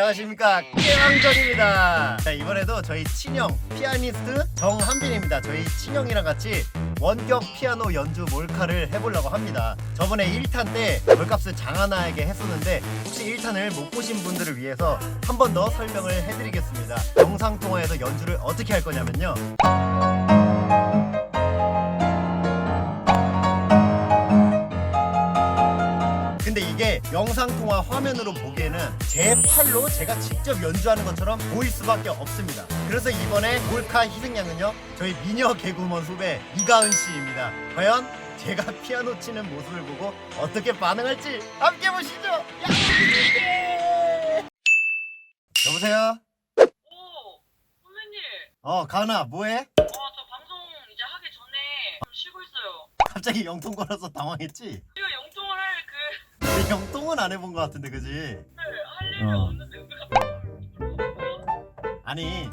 안녕하십니까? 깨왕전입니다. 자 이번에도 저희 친형 피아니스트 정한빈입니다. 저희 친형이랑 같이 원격 피아노 연주 몰카를 해보려고 합니다. 저번에 1탄 때 벌값을 장하나에게 했었는데 혹시 1탄을 못 보신 분들을 위해서 한 번 더 설명을 해드리겠습니다. 영상통화에서 연주를 어떻게 할 거냐면요 이게 영상통화 화면으로 보기에는 제 팔로 제가 직접 연주하는 것처럼 보일 수밖에 없습니다. 그래서 이번에 몰카 희생양은요, 저희 미녀 개구먼 후배 이가은 씨입니다. 과연 제가 피아노 치는 모습을 보고 어떻게 반응할지 함께 보시죠. 야! 여보세요? 오, 선배님. 어, 가은아, 뭐해? 어, 저 방송 이제 하기 전에 좀 쉬고 있어요. 갑자기 영통 걸어서 당황했지? 그, 근데 영통은 안 해본 것 같은데, 그지? 어. 아니?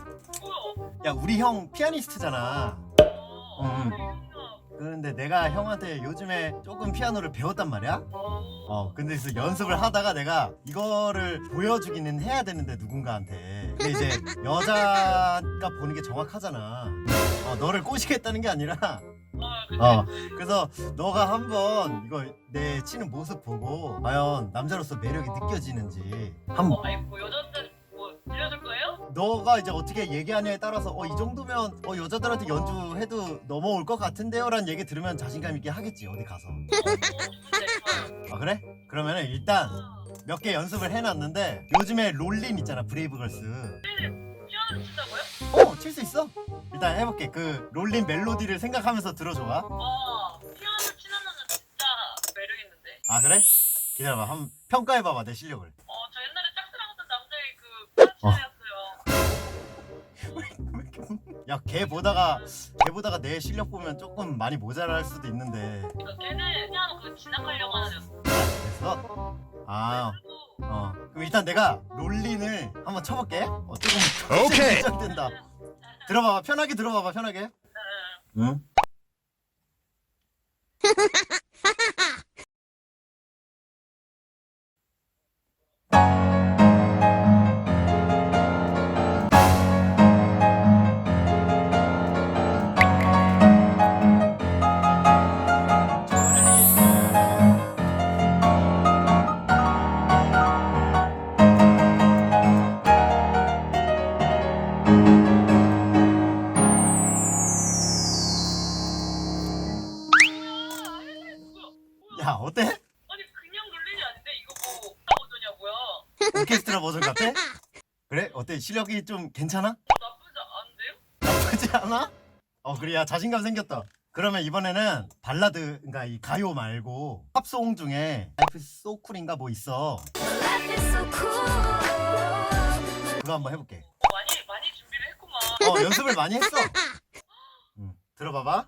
야, 우리 형 피아니스트잖아. 어. 그런데 내가 형한테 요즘에 조금 피아노를 배웠단 말이야? 어, 어, 근데 그래서 연습을 하다가 내가 이거를 보여주기는 해야 되는데 누군가한테. 근데 이제 여자가 보는 게 정확하잖아. 어, 너를 꼬시겠다는 게 아니라, 어. 어, 그래서 너가 한번 이거 내 치는 모습 보고 과연 남자로서 매력이 느껴지는지 한 어, 아니 뭐 여자들 뭐 들려줄 거예요? 너가 이제 어떻게 얘기하냐에 따라서 어 이 정도면 어 여자들한테 연주해도 넘어올 것 같은데요 라는 얘기 들으면 자신감 있게 하겠지 어디 가서 어. 아 그래? 그러면은 일단 몇 개 연습을 해놨는데 요즘에 롤린 있잖아 브레이브걸스 피아노 친다고요? 어칠수 있어 일단 해볼게 그 롤린 멜로디를 생각하면서 들어줘봐 어, 피아노 치는 남자 진짜 매력 있는데. 아 그래? 기다려봐 한번 평가해봐봐 내 실력을 어, 저 옛날에 짝사랑하던 남자의 그 피아노 친구였어요. 야 걔 보다가 걔 보다가 내 실력 보면 조금 많이 모자랄 수도 있는데 그러니까 걔는 피아노 그 진학하려고 하는 애였어. 됐어? 아 어. 그럼 일단 내가 롤린을 한번 쳐볼게. 어, 조금 오케이. 긴장된다. 들어봐봐. 편하게 들어봐봐. 편하게. 응. 오케스트라 버전 같아? 그래? 어때? 실력이 좀 괜찮아? 나쁘지 않은데요? 나쁘지 않아? 어 그래 야 자신감 생겼다. 그러면 이번에는 발라드, 그러니까 이 가요 말고 팝송 중에 Life is so cool인가 뭐 있어. 그거 한번 해볼게. 어, 많이 많이 준비를 했구만. 어 연습을 많이 했어. 응. 들어봐봐.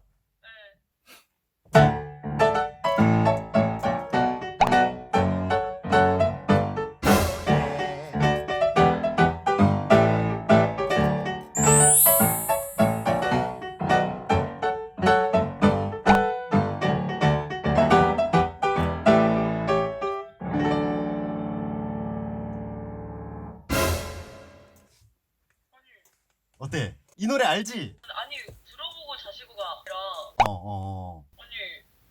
노래 알지? 아니 들어보고 자시고가 아니라 어, 어, 어. 아니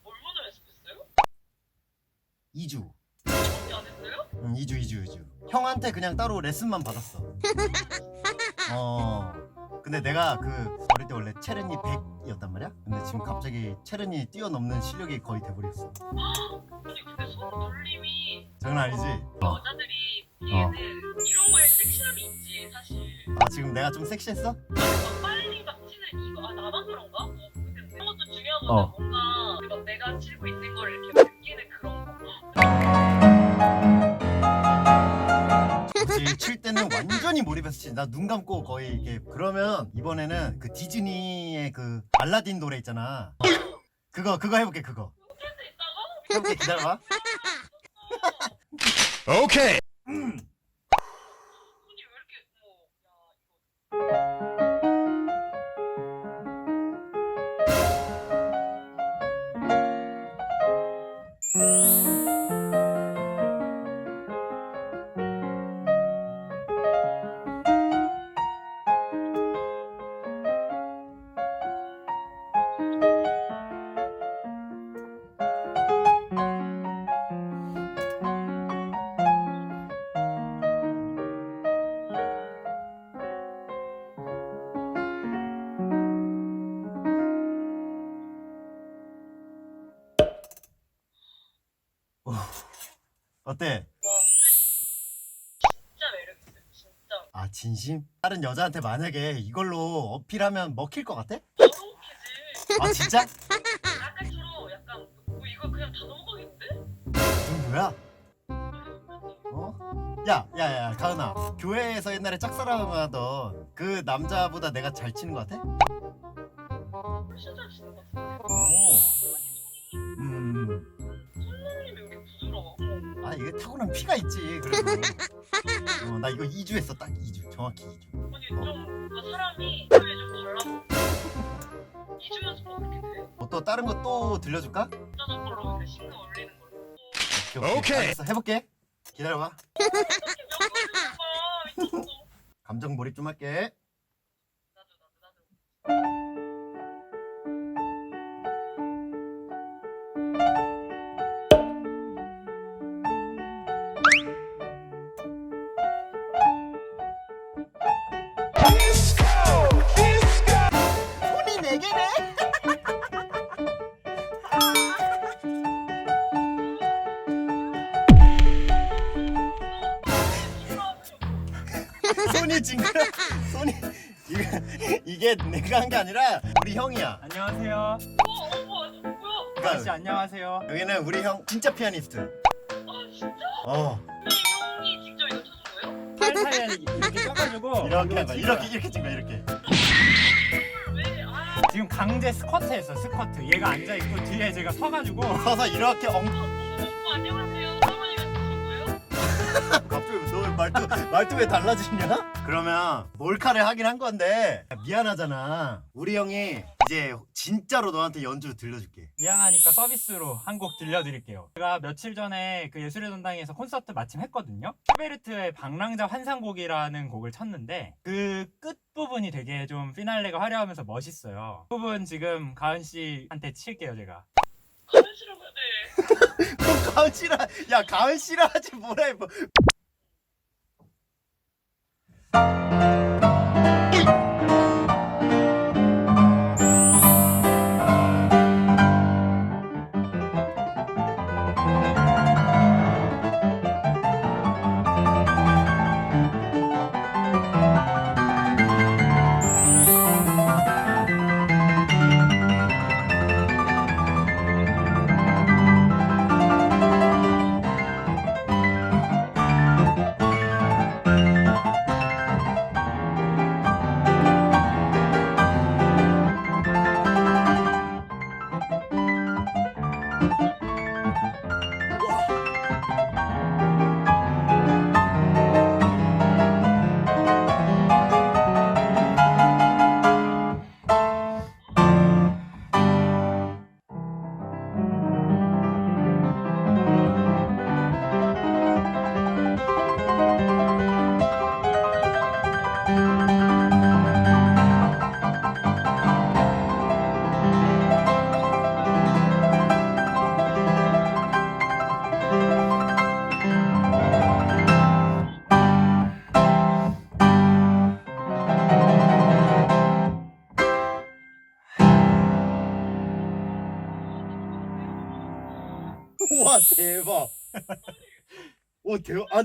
얼마나 연습했어요? 2주. 밖에 안 했어요? 응, 2주, 2주, 2주. 형한테 그냥 따로 레슨만 받았어. 어. 근데 내가 그 어릴 때 원래 체르니 100이었단 말이야? 근데 지금 갑자기 체르니 뛰어넘는 실력이 거의 돼버렸어. 아니 근데 손 돌림이 장난 아니지? 어. 여자들이 보기에는 이런 거에 섹시함이 있지 사실. 아, 지금 내가 좀 섹시했어? 막 빨리 막 치는 이거 아 나만 그런가? 뭐 모르겠네. 그런 것도 중요하거든. 어. 뭔가 막 내가 치고 있는 걸 이렇게 느끼는 그런 거. 그치, 칠 때는 완전히 몰입해서 치지. 나 눈 감고 거의 이렇게. 그러면 이번에는 그 디즈니의 그 알라딘 노래 있잖아. 그거, 그거 해볼게, 그거. 있다고? 해볼게, 기다려봐. 오케이. 손 어때? 와 선배님 진짜 매력 있어요. 진짜 아 진심? 다른 여자한테 만약에 이걸로 어필하면 먹힐 것 같아? 바로 오케지. 아 진짜? 아까처럼 약간 뭐 이거 그냥 다 넘어가겠는데? 그 정도야? 어? 야, 야, 야, 가은아. 교회에서 옛날에 짝사랑하던 그 남자보다 내가 잘 치는 것 같아? 훨씬 잘 치는 것 같은데. 오. 이게 타고난 피가 있지. 그래도. 어, 나 이거 2주 했어. 딱 2주. 정확히 2주. 아니 좀 뭔가 사람이 그게 좀 달라. 이주 연습도 그렇게 돼. 뭐 또 다른 거 또 들려줄까? 짜잔 걸로 신경 올리는 걸로. 오케이. 오케이. 알겠어. 해볼게. 기다려봐. 어떻게 미쳤어. 감정 몰입 좀 할게. 손이 징그러. 손이 이게, 이게 내가 한 게 아니라 우리 형이야. 안녕하세요. 어, 어, 뭐야, 뭐야? 아저씨 그러니까 안녕하세요. 여기는 우리 형 진짜 피아니스트. 아, 진짜? 어 형이 직접 이거 쳐준 거예요? 팔 사이에 이렇게 껴가지고 이렇게. 지금- 이렇게 이렇게 찍어 이렇게. 왜? 아, 지금 강제 스쿼트 했어 스쿼트. 얘가 앉아 있고 뒤에 제가 서가지고 서서 이렇게 엉. 어, 어, 안녕하세요. 갑자기 너 말투 말투 왜 달라지냐? 그러면 몰카를 하긴 한 건데 미안하잖아. 우리 형이 이제 진짜로 너한테 연주 들려줄게. 미안하니까 서비스로 한 곡 들려드릴게요. 제가 며칠 전에 그 예술의 전당에서 콘서트 마침 했거든요. 슈베르트의 방랑자 환상곡이라는 곡을 쳤는데 그 끝 부분이 되게 좀 피날레가 화려하면서 멋있어요. 그 부분 지금 가은 씨한테 칠게요 제가. 가면 싫어요, 네. 그럼 가은 씨라 야 가은 씨라 하지 뭐라 해 뭐. 대박. 오 대박. 아, 어,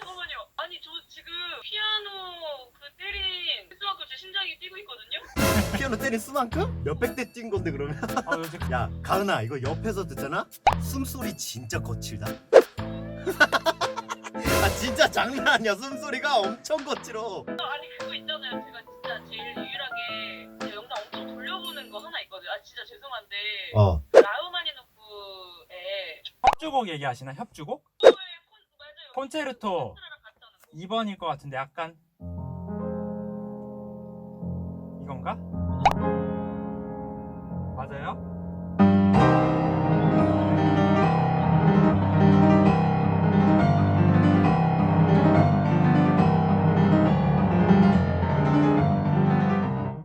잠깐만요. 아니, 저 지금 피아노 그 때린 수학교 제 심장이 뛰고 있거든요? 피아노 때린 수만큼 몇백 대 뛴 건데 그러면? 어, 요즘 야 가은아 이거 옆에서 듣잖아? 숨소리 진짜 거칠다. 아 진짜 장난 아니야 숨소리가 엄청 거칠어. 아니, 그거 있잖아요. 제가 진짜 제일 유일하게 제 영상 엄청 돌려보는 거 하나 있거든요. 아, 진짜 죄송한데. 어. 협주곡 얘기하시나 협주곡? 콘. 콘체르토 콘체르토랑 같이 하는 거. 2번일 것 같은데 약간 이건가? 맞아요?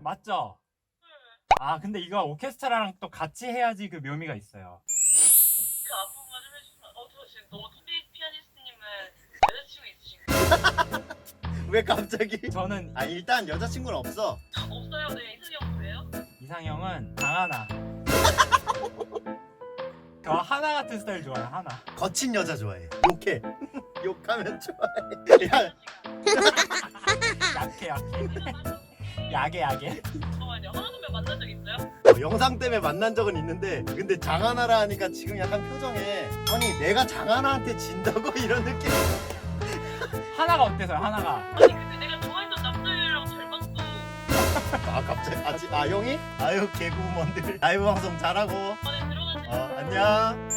맞죠? 아 근데 이거 오케스트라랑 또 같이 해야지 그 묘미가 있어요 왜 갑자기? 저는 아 일단 여자친구는 없어. 없어요. 네, 형 그래요? 이상형은 강하나 저 하나 같은 스타일 좋아요 하나 거친 여자 좋아해 욕해 욕하면 좋아해 야 약해 약해. 야게 야게 잠깐만요. 하나 선배 만난 적 있어요? 어, 영상 때문에 만난 적은 있는데 근데 장하나라 하니까 지금 약간 표정에 아니 내가 장하나한테 진다고 이런 느낌 하나가 어때서요 하나가? 아니 근데 내가 좋아했던 남자애랑 잘 봤어. 아 갑자기 아 지 아 형이? 아유 개구먼들. 라이브 방송 잘하고. 안에 들어가지. 어 안녕